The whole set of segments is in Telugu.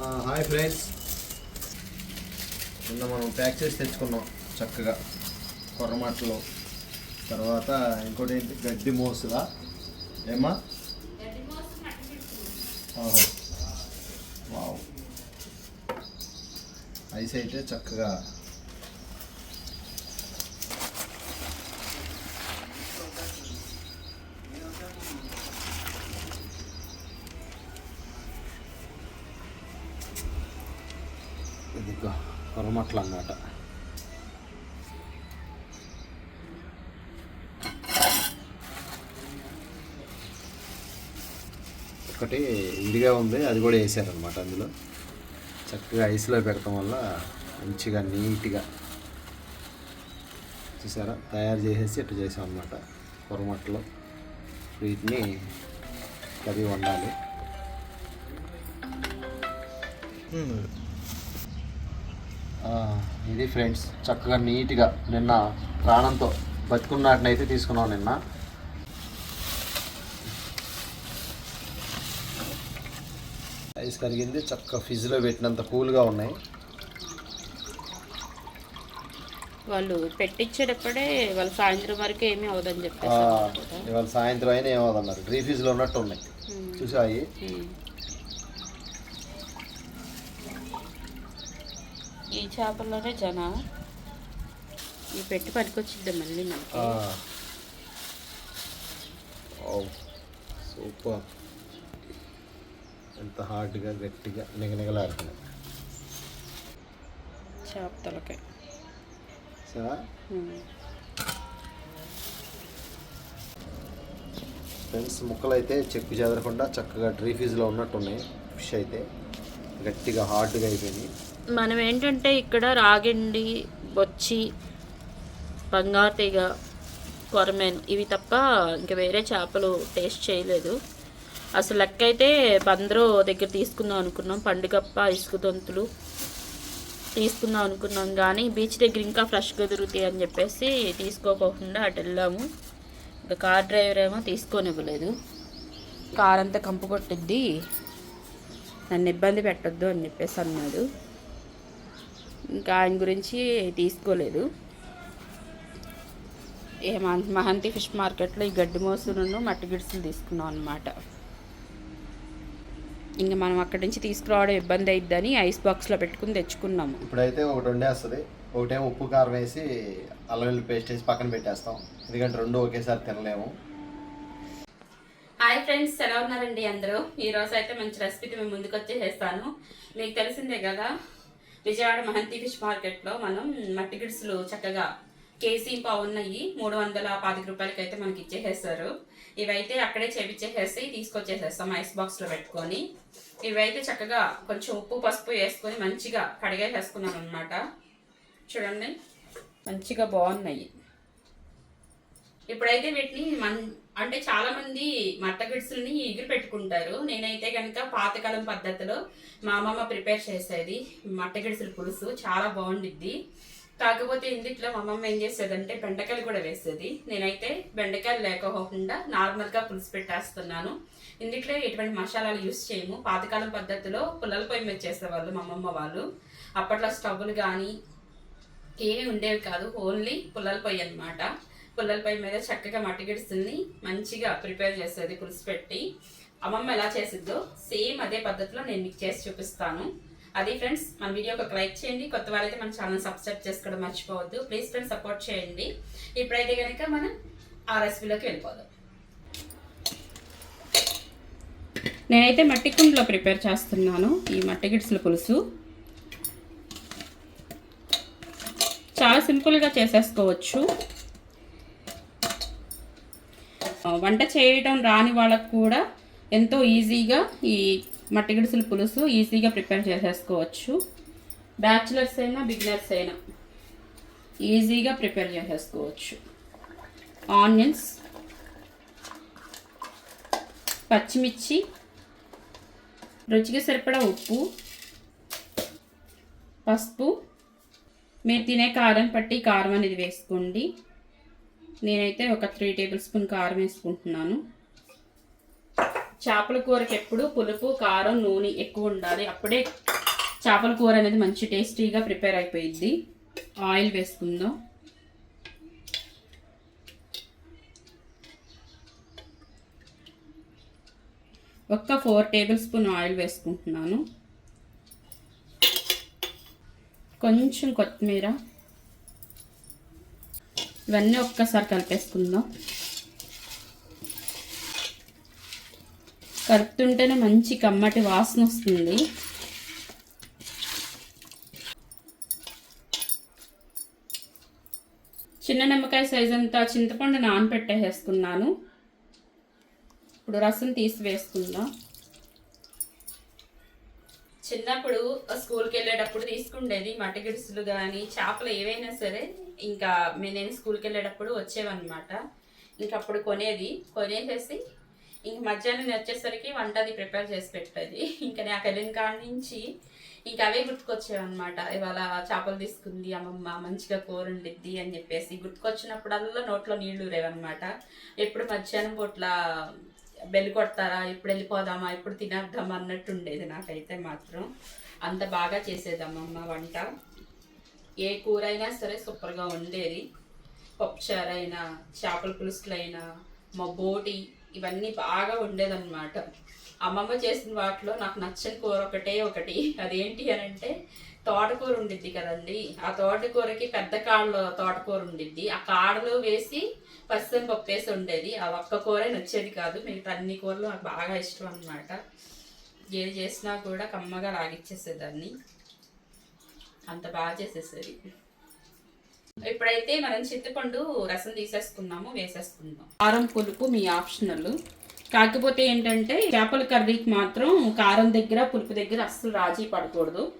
Hi friends. నిన్న మనం ప్యాక్ చేసి తెచ్చుకున్నాం చక్కగా కొర్రమట్టలు తర్వాత ఇంకోటి ఏంటి? గడ్డి మోసులా ఏమా వావ్. ఐస్ అయితే చక్కగా ఇది కొరమట్లు అన్నమాట ఒకటి ఇండిగా ఉంది అది కూడా వేసారనమాట అందులో. చక్కగా ఐస్లో పెడతాం వల్ల మంచిగా నీట్గా చూసారా? తయారు చేసేసి ఇట్లా చేసాం అనమాట కొరమట్లు వీటిని కర్రీ వండాలి. ఇది ఫ్రెండ్స్ చక్కగా నీట్గా నిన్న ప్రాణంతో బతుకున్నట్టునైతే తీసుకున్నాం నిన్న. ఐస్ కరిగింది చక్కగా ఫ్రిడ్జ్లో పెట్టినంత కూల్గా ఉన్నాయి. వాళ్ళు పెట్టించేటప్పుడే వాళ్ళు సాయంత్రం వరకు ఏమీ అవదని చెప్పేసి ఇవాళ సాయంత్రం అయినా ఏమవుతున్నారు డ్రీ ఫ్రిడ్జ్లో ఉన్నట్టు ఉన్నాయి. చూసాయి ఈ చేపల్లోనే జన. ఈ పెట్టి పనికొచ్చింది మళ్ళీ మనకి. సూపర్. ఎంత హార్డ్గా గట్టిగా నిగనిగలాడుతున్నాయి. చేప తలకాయ. సరే. ఫ్రెండ్స్ ముక్కలు అయితే చెక్కు చెదరకుండా చక్కగా డ్రీ ఫీజ్లో ఉన్నట్టు ఉన్నాయి ఫిష్ అయితే. గట్టిగా హార్డ్గా అయిపోయినాయి. మనం ఏంటంటే ఇక్కడ రాగిండి బొచ్చి బంగాతీగ కొరమేన్ ఇవి తప్ప ఇంకా వేరే చేపలు టేస్ట్ చేయలేదు. అసలు లెక్క అయితే బందరో దగ్గర తీసుకుందాం అనుకున్నాం పండుగప్ప ఇసుక దొంతులు తీసుకుందాం అనుకున్నాం. కానీ బీచ్ దగ్గర ఇంకా ఫ్రెష్గా దొరుకుతాయి అని చెప్పేసి తీసుకోకుండా అటు వెళ్ళాము. ఇంకా కార్ డ్రైవర్ ఏమో తీసుకొనివ్వలేదు. కార్ అంతా కంపు కొట్టిద్ది. నన్ను ఇబ్బంది పెట్టొద్దు అని చెప్పేసి అన్నాడు. ఇంకా ఆయన గురించి తీసుకోలేదు. ఏ మహ- మహంతి ఫిష్ మార్కెట్లో ఈ గడ్డి మోసును మట్టి గిడ్సులు తీసుకున్నాం అనమాట ఇంకా మనం అక్కడి నుంచి తీసుకురావడం ఇబ్బంది అయిద్దని ఐస్ బాక్స్లో పెట్టుకుని తెచ్చుకున్నాము. ఇప్పుడైతే ఒకటి వండేస్తుంది. ఒకటేమో ఉప్పు కారం వేసి అల్లం వెల్లుల్లి పేస్ట్ వేసి పక్కన పెట్టేస్తాం. ఎందుకంటే రెండు ఒకేసారి తినలేము. హాయ్ ఫ్రెండ్స్ ఎలా ఉన్నారండి అందరూ? ఈ రోజు అయితే మంచి రెసిపీతో మేము ముందుకు వచ్చేసేస్తాను మీకు తెలిసిందే కదా విజయవాడ మహంతి ఫిష్ మార్కెట్లో మనం మట్టి గిడ్సులు చక్కగా కేసీ పావు ఉన్నాయి. మూడు వందల పాతిక రూపాయలకి అయితే మనకి ఇచ్చేసేస్తారు ఇవైతే అక్కడే చేపించేసేసి తీసుకొచ్చేసేస్తాం ఐస్ బాక్స్లో పెట్టుకొని. ఇవైతే చక్కగా కొంచెం ఉప్పు పసుపు వేసుకొని మంచిగా కడిగేసేసుకున్నాను అనమాట చూడండి మంచిగా బాగున్నాయి. ఇప్పుడైతే వీటిని మన్ అంటే చాలా మంది మట్ట గిడ్సుల్ని ఎగిరి పెట్టుకుంటారు. నేనైతే కనుక పాతకాలం పద్ధతిలో మా అమ్మమ్మ ప్రిపేర్ చేసేది మట్ట గిడ్సుల పులుసు. చాలా బాగుండిద్ది. కాకపోతే ఇందుట్లో మా అమ్మమ్మ ఏం చేసేదంటే బెండకాయలు కూడా వేసేది. నేనైతే బెండకాయలు లేకపోకుండా నార్మల్గా పులుసు పెట్టేస్తున్నాను. ఇందుట్లో ఎటువంటి మసాలాలు యూస్ చేయము. పాతకాలం పద్ధతిలో పుల్లల పొయ్యి మీద చేసేవాళ్ళు మా అమ్మమ్మ వాళ్ళు. అప్పట్లో స్టవ్లు కానీ ఏమీ ఉండేవి కాదు. ఓన్లీ పుల్లల పొయ్యి అనమాట పుల్లల మీద చక్కగా మట్టిగిడుస్తుంది మంచిగా ప్రిపేర్ చేస్తుంది పులుసు పెట్టి అమ్మమ్మ ఎలా చేసిద్దో సేమ్ అదే పద్ధతిలో నేను మీకు చేసి చూపిస్తాను. అది ఫ్రెండ్స్ మన వీడియోకి ఒక లైక్ చేయండి. కొత్త వాళ్ళైతే మన ఛానల్ సబ్స్క్రైబ్ చేసుకోవడం మర్చిపోవద్దు. ప్లీజ్ ఫ్రెండ్స్ సపోర్ట్ చేయండి. ఇప్పుడైతే కనుక మనం ఆ రెసిపీలోకి వెళ్ళిపోదాం. నేనైతే మట్టి కుండలో ప్రిపేర్ చేస్తున్నాను. ఈ మట్టి గిడ్స్ల పులుసు. చాలా సింపుల్గా చేసేసుకోవచ్చు. వంట చేయడం రాని వాళ్ళకు కూడా ఎంతో ఈజీగా ఈ మట్టిగిడుసుల పులుసు ఈజీగా ప్రిపేర్ చేసేసుకోవచ్చు. బ్యాచిలర్స్ అయినా బిగినర్స్ అయినా ఈజీగా ప్రిపేర్ చేసేసుకోవచ్చు. ఆనియన్స్ పచ్చిమిర్చి రుచికి సరిపడా ఉప్పు పసుపు. మీరు తినే కారం పట్టి కారం అనేది వేసుకోండి. నేనైతే ఒక త్రీ టేబుల్ స్పూన్ కారం వేసుకుంటున్నాను. చేపల కూరకి ఎప్పుడు పులుపు కారం నూనె ఎక్కువ ఉండాలి. అప్పుడే చేపల కూర అనేది మంచి టేస్టీగా ప్రిపేర్ అయిపోయిద్ది. ఆయిల్ వేసుకుందాం. ఒక్క ఫోర్ టేబుల్ స్పూన్ ఆయిల్ వేసుకుంటున్నాను. కొంచెం కొత్తిమీర ఇవన్నీ ఒక్కసారి కలిపేసుకుందాం. కలుపుతుంటేనే మంచి కమ్మటి వాసన వస్తుంది. చిన్న నిమ్మకాయ సైజ్ అంతా చింతపండు నానబెట్టేసేసుకున్నాను ఇప్పుడు రసం తీసి వేసుకుందాం. చిన్నప్పుడు స్కూల్కి వెళ్ళేటప్పుడు తీసుకుండేది మట్టి గిడుసులు కానీ చేపలు ఏవైనా సరే ఇంకా నేను స్కూల్కి వెళ్ళేటప్పుడు వచ్చేవన్నమాట. ఇంక అప్పుడు కొనేది. కొనేసేసి ఇంక మధ్యాహ్నం వచ్చేసరికి వంట అది ప్రిపేర్ చేసి పెట్టేది. ఇంకా నాకు వెళ్ళిన కాడ నుంచి ఇంకా అవే గుర్తుకొచ్చేవన్నమాట. ఇవాళ చేపలు తీసుకుంది అమ్మమ్మ మంచిగా కూర ఉండిద్ది అని చెప్పేసి. గుర్తుకొచ్చినప్పుడల్లా నోట్లో నీళ్ళు ఊరేవన్నమాట. ఎప్పుడు మధ్యాహ్నం పూట్ల బెల్లి కొడతారా? ఇప్పుడు వెళ్ళిపోదామా? ఇప్పుడు తినేద్దామా? అన్నట్టు ఉండేది నాకైతే మాత్రం. అంత బాగా చేసేదమ్మమ్మ వంట. ఏ కూర అయినా సరే సూపర్గా ఉండేది పప్పుచారైనా చేపల పులుసులైనా మా బోటి ఇవన్నీ బాగా ఉండేదన్నమాట అమ్మమ్మ చేసిన వాటిలో నాకు నచ్చని కూర ఒకటే ఒకటి. అదేంటి అని అంటే తోటకూర ఉండిద్ది కదండి. ఆ తోటకూరకి పెద్ద కాడలో తోటకూర ఉండిద్ది. ఆ కాడలో వేసి పచ్చని పప్పు వేసి ఉండేది. ఆ ఒక్క కూర నచ్చేది కాదు. మిగతా అన్ని కూరలు నాకు బాగా ఇష్టం అన్నమాట. ఏది చేసినా కూడా కమ్మగా లాగిచ్చేసేదాన్ని అంత బాగా చేసేసేది. ఇప్పుడైతే మనం చింతపండు రసం తీసేసుకున్నాము వేసేసుకుందాం. కారం పులుపు మీ ఆప్షనల్. కాకపోతే ఏంటంటే చేపల కర్రీకి మాత్రం కారం దగ్గర పులుపు దగ్గర అస్సలు రాజీ పడకూడదు.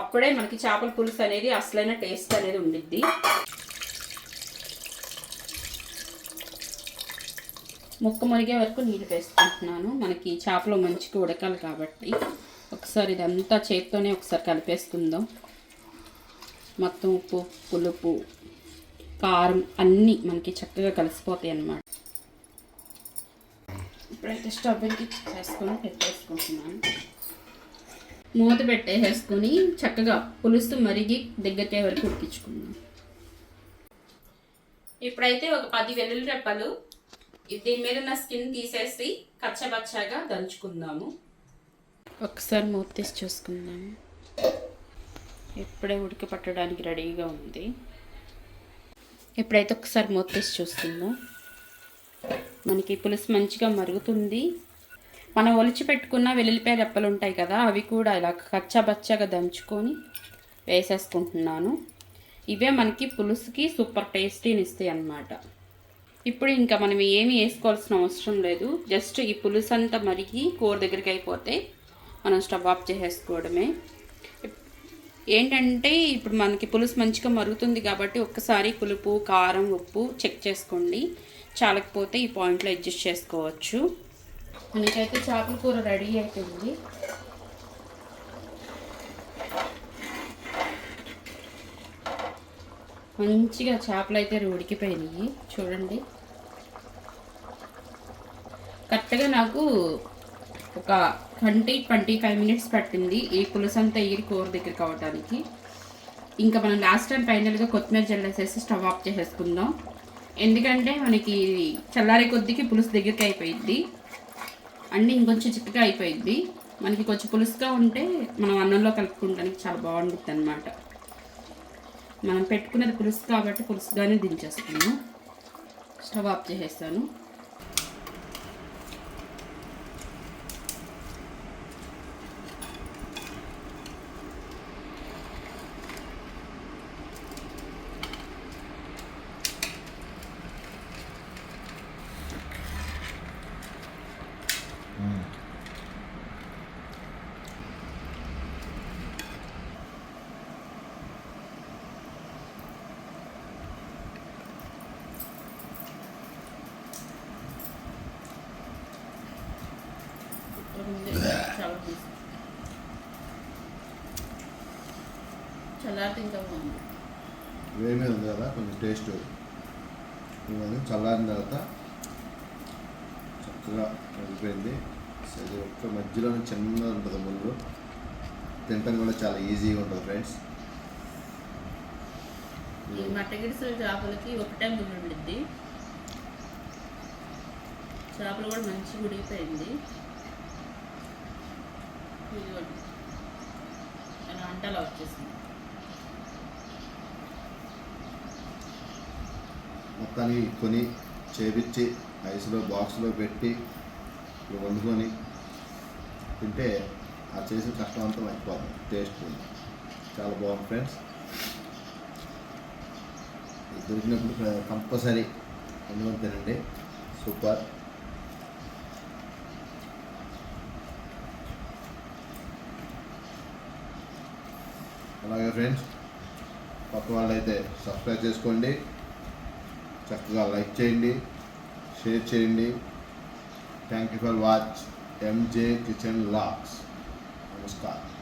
అప్పుడే మనకి చేపల పులుసు అనేది అసలైన టేస్ట్ అనేది ఉండిద్ది. ముక్క మునిగే వరకు నీళ్ళు వేసుకుంటున్నాను. మనకి చేపలు మంచిగా ఉడకాలి కాబట్టి ఒకసారి ఇదంతా చేతితోనే ఒకసారి కలిపేసుకుందాం. మొత్తం ఉప్పు పులుపు కారం అన్నీ మనకి చక్కగా కలిసిపోతాయి అన్నమాట. ఇప్పుడైతే స్టవ్కి వేసుకొని పెట్టేసుకుంటున్నాను. మూత పెట్టేసుకొని చక్కగా పులుసు మరిగి దగ్గరికి వరకు ఉడికించుకుందాం. ఇప్పుడైతే ఒక పది వెల్లుల్లి రెప్పలు దీని మీద ఉన్న స్కిన్ తీసేసి కచ్చబచ్చగా దంచుకుందాము. ఒకసారి మూత తీసి చూసుకుందాము. ఇప్పుడే ఉడికి పట్టడానికి రెడీగా ఉంది. ఇప్పుడైతే ఒకసారి మూత తీసి చూస్తుందాం మనకి పులుసు మంచిగా మరుగుతుంది. మనం ఒలిచిపెట్టుకున్న వెల్లుల్లిపాయ రెప్పలు ఉంటాయి కదా అవి కూడా ఇలా కచ్చాబచ్చాగా దంచుకొని వేసేసుకుంటున్నాను. ఇవే మనకి పులుసుకి సూపర్ టేస్టీని ఇస్తాయి అన్నమాట. ఇప్పుడు ఇంకా మనం ఏమి వేసుకోవాల్సిన అవసరం లేదు. జస్ట్ ఈ పులుసు అంతా మరిగి కూర దగ్గరికి అయిపోతే మనం స్టవ్ ఆఫ్ చేసేసుకోవడమే. ఏంటంటే ఇప్పుడు మనకి పులుసు మంచిగా మరుగుతుంది కాబట్టి ఒక్కసారి పులుపు కారం ఉప్పు చెక్ చేసుకోండి. చాలకపోతే ఈ పాయింట్లో అడ్జస్ట్ చేసుకోవచ్చు. మనకైతే చేపల కూర రెడీ అయిపోయింది. మంచిగా చేపలు అయితే ఉడికిపోయినాయి. చూడండి. కరెక్ట్గా నాకు ఒక ట్వంటీ ట్వంటీ ఫైవ్ మినిట్స్ పట్టింది ఈ పులుసంతా ఎగిరి కూర దగ్గర కావడానికి ఇంకా మనం లాస్ట్ టైం ఫైనల్గా కొత్తిమీర జల్లేసేసి స్టవ్ ఆఫ్ చేసేసుకుందాం. ఎందుకంటే మనకి చల్లారే కొద్దికి పులుసు దగ్గరికి అయిపోయింది అన్నీ ఇంకొంచెం చిక్కగా అయిపోయింది మనకి కొంచెం పులుసుగా ఉంటే మనం అన్నంలో కలుపుకోవడానికి చాలా బాగుంటుంది అనమాట మనం పెట్టుకున్నది పులుసు కాబట్టి పులుసుగానే దించేస్తాను. స్టవ్ ఆఫ్ చేసేస్తాను. వేడి ఉంది కదా కొంచెం టేస్ట్ ఇవన్నీ చల్లారిన తర్వాత చక్కగా సో ఇది ఒక్క మధ్యలో చిన్నగా ఉంటుంది ముందు తినటం కూడా చాలా ఈజీగా ఉంటుంది ఫ్రెండ్స్ ఈ మట్టగిడిసల చేపలకి ఒకటే ముళ్ళు ఉండిద్ది. చేపలు కూడా మంచి ఉడికిపోయింది. ఇదిగోండి అలా అలా వచ్చేసింది మొత్తాన్ని కొని చేపించి ఐస్లో బాక్స్లో పెట్టి ఇప్పుడు వండుకొని తింటే ఆ చేసిన కష్టం అంతా అయిపోతుంది టేస్ట్ చాలా బాగుంది ఫ్రెండ్స్. దొరికినప్పుడు కంపల్సరీ అందులో తినండి. సూపర్. అలాగే ఫ్రెండ్స్ పక్క వాళ్ళైతే సబ్స్క్రైబ్ చేసుకోండి. చక్కగా లైక్ చేయండి షేర్ చేయండి. Thank you for watch MJ kitchen lakhs నమస్కారం.